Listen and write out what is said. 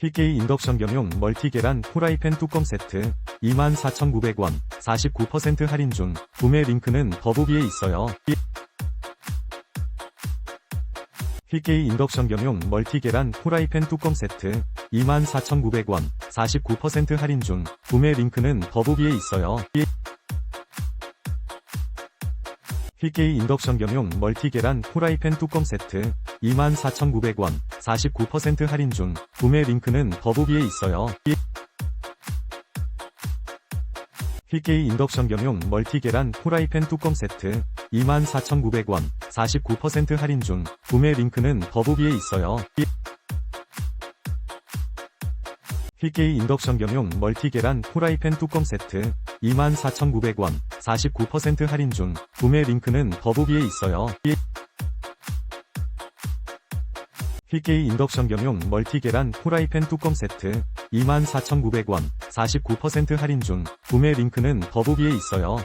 PK 인덕션 겸용 멀티 계란 프라이팬 뚜껑 세트 24,900원 49% 할인 중 구매 링크는 더보기에 있어요. PK 인덕션 겸용 멀티 계란 프라이팬 뚜껑 세트 24,900원 49% 할인 중 구매 링크는 더보기에 있어요. PK 인덕션 겸용 멀티 계란 프라이팬 뚜껑 세트 24,900원 49% 할인 중 구매 링크는 더보기에 있어요. PK 인덕션 겸용 멀티 계란 프라이팬 뚜껑 세트 24,900원 49% 할인 중 구매 링크는 더보기에 있어요. PK 인덕션 겸용 멀티 계란 프라이팬 뚜껑 세트 24,900원 49% 할인 중 구매 링크는 더보기에 있어요. PK 인덕션 겸용 멀티 계란 프라이팬 뚜껑 세트 24,900원 49% 할인 중 구매 링크는 더보기에 있어요.